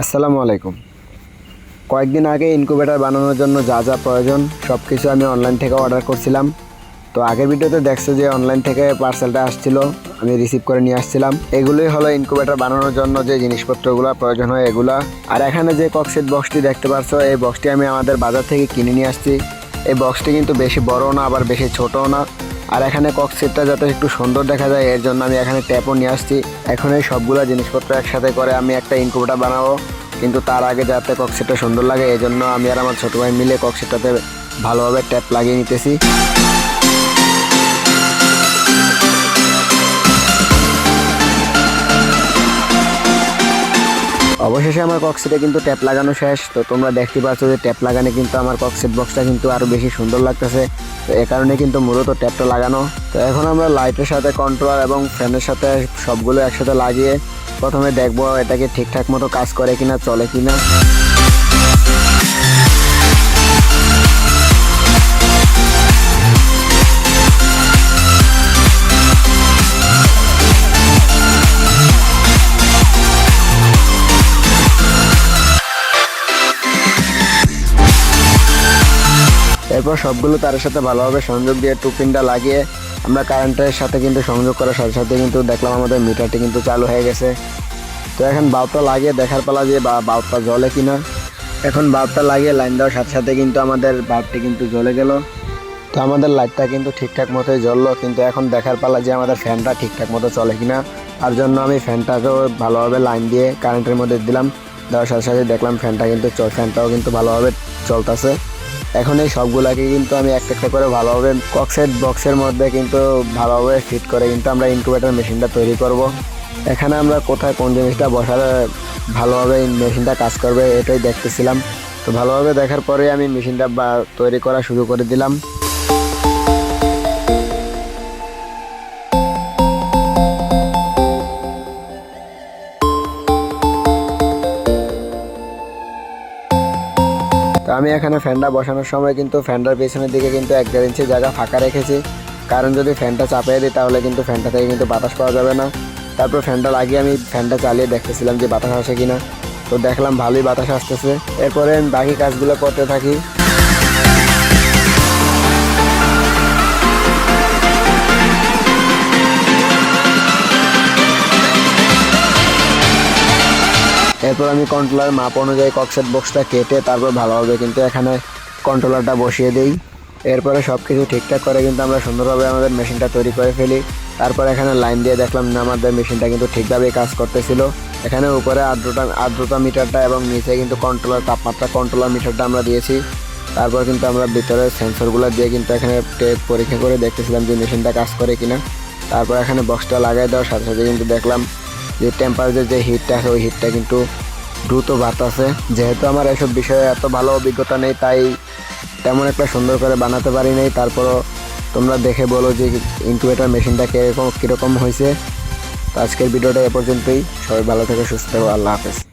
আসসালামু আলাইকুম। কয়েকদিন আগে ইনকিউবেটার বানানোর জন্য যা যা প্রয়োজন সব কিছু আমি অনলাইন থেকে অর্ডার করছিলাম। তো আগের ভিডিওতে দেখছ যে অনলাইন থেকে পার্সেলটা আসছিল, আমি রিসিভ করে নিয়ে আসছিলাম। এগুলোই হলো ইনকিউবেটার বানানোর জন্য যে জিনিসপত্রগুলো প্রয়োজন হয় এগুলা। আর এখানে যে কক্সিট বক্সটি দেখতে পাচ্ছ এই বক্সটি আমি আমাদের বাজার থেকে কিনে নিয়ে আসছি। এই বক্সটি কিন্তু বেশি বড় না, আবার বেশি ছোটও না। আর এখানে কক্সিটটা যাতে একটু সুন্দর দেখা যায়, এর জন্য আমি এখানে ট্যাপও নিয়ে আসছি। এখন এই সবগুলো জিনিসপত্র একসাথে করে আমি একটা ইনকিউবেটার বানাবো। কিন্তু তার আগে যাতে কক্সিটটা সুন্দর লাগে এই জন্য আমি আর আমার ছোটো ভাই মিলে কক্সিটটাতে ভালোভাবে ট্যাপ লাগিয়ে নিতেছি। অবশেষে আমার কক্সেটে কিন্তু ট্যাপ লাগানো শেষ। তো তোমরা দেখতে পাচ্ছ যে ট্যাপ লাগানো কিন্তু আমার কক্সেট বক্সটা কিন্তু আরও বেশি সুন্দর লাগতেছে। তো এ কারণে কিন্তু মূলত ট্যাপটা লাগানো। তো এখন আমরা লাইটের সাথে কন্ট্রোলার এবং ফ্যানের সাথে সবগুলো একসাথে লাগিয়ে প্রথমে দেখব এটাকে ঠিকঠাক মতো কাজ করে কিনা, চলে কিনা। এরপর সবগুলো তারের সাথে ভালোভাবে সংযোগ দিয়ে টুপিনটা লাগিয়ে আমরা কারেন্টের সাথে কিন্তু সংযোগ করার সাথে সাথে কিন্তু দেখলাম আমাদের মিটারটি কিন্তু চালু হয়ে গেছে। তো এখন বাল্বটা লাগিয়ে দেখার পালা যে বা বাল্বটা জ্বলে কিনা। এখন বাল্বটা লাগিয়ে লাইন দেওয়ার সাথে সাথে কিন্তু আমাদের বাল্বটি কিন্তু জ্বলে গেল। তো আমাদের লাইটটা কিন্তু ঠিকঠাক মতোই জ্বললো, কিন্তু এখন দেখার পালা যে আমাদের ফ্যানটা ঠিকঠাক মতো চলে কিনা। তার জন্য আমি ফ্যানটাকেও ভালোভাবে লাইন দিয়ে কারেন্টের মধ্যে দিলাম। দেওয়ার সাথে সাথে দেখলাম ফ্যানটা কিন্তু ফ্যানটাও কিন্তু ভালোভাবে চলতেছে। এখন এই সবগুলাকে কিন্তু আমি একটা একটা করে ভালোভাবে কক্সেট বক্সের মধ্যে কিন্তু ভালোভাবে ফিট করে কিন্তু আমরা ইনকিউবেটার মেশিনটা তৈরি করব। এখানে আমরা কোথায় কোন জিনিসটা বসালে ভালোভাবে মেশিনটা কাজ করবে এটাই দেখতেছিলাম তো ভালোভাবে দেখার পরে আমি মেশিনটা তৈরি করা শুরু করে দিলাম তো আমি এখানে ফ্যানটা বসানোর সময় কিন্তু ফ্যানটার পেছনের দিকে কিন্তু এক দেড় ইঞ্চি জায়গা ফাঁকা রেখেছি। কারণ যদি ফ্যানটা চাপিয়ে দিই তাহলে কিন্তু ফ্যানটা থেকে কিন্তু বাতাস পাওয়া যাবে না। তারপর ফ্যানটা লাগিয়ে আমি ফ্যানটা চালিয়ে দেখতেছিলাম যে বাতাস আসে কিনা। তো দেখলাম ভালোই বাতাস আসতেছে। এরপরে আমি বাকি কাজগুলো করতে থাকি। এরপর আমি কন্ট্রোলার মাপ অনুযায়ী কক্সেট বক্সটা কেটে তারপর ভালোভাবে কিন্তু এখানে কন্ট্রোলারটা বসিয়ে দিই। এরপরে সব কিছু ঠিকঠাক করে কিন্তু আমরা সুন্দরভাবে আমাদের মেশিনটা তৈরি করে ফেলি। তারপর এখানে লাইন দিয়ে দেখলাম না, আমাদের মেশিনটা কিন্তু ঠিকভাবেই কাজ করতেছিল। এখানে উপরে আর্দ্রতা আর্দ্রতা মিটারটা এবং নিচে কিন্তু কন্ট্রোলার তাপমাত্রা কন্ট্রোলার মিটারটা আমরা দিয়েছি। তারপর কিন্তু আমরা ভিতরে সেন্সরগুলো দিয়ে কিন্তু এখানে পরীক্ষা করে দেখতেছিলাম যে মেশিনটা কাজ করে কিনা। তারপর এখানে বক্সটা লাগাই দেওয়ার সাথে সাথে কিন্তু দেখলাম যে টেম্পারেচার যে হিটটা আছে, ওই হিটটা কিন্তু দ্রুত বাতাসে যেহেতু আমার এসব বিষয়ে এত ভালো অভিজ্ঞতা নেই, তাই তেমন একটা সুন্দর করে বানাতে পারি নাই। তারপরও তোমরা দেখে বলো যে ইনকিউবেটার মেশিনটা কীরকম কীরকম হয়েছে। তো আজকের ভিডিওটা এ পর্যন্তই। সবাই ভালো থেকে, সুস্থ থাকো, আল্লাহ হাফেজ।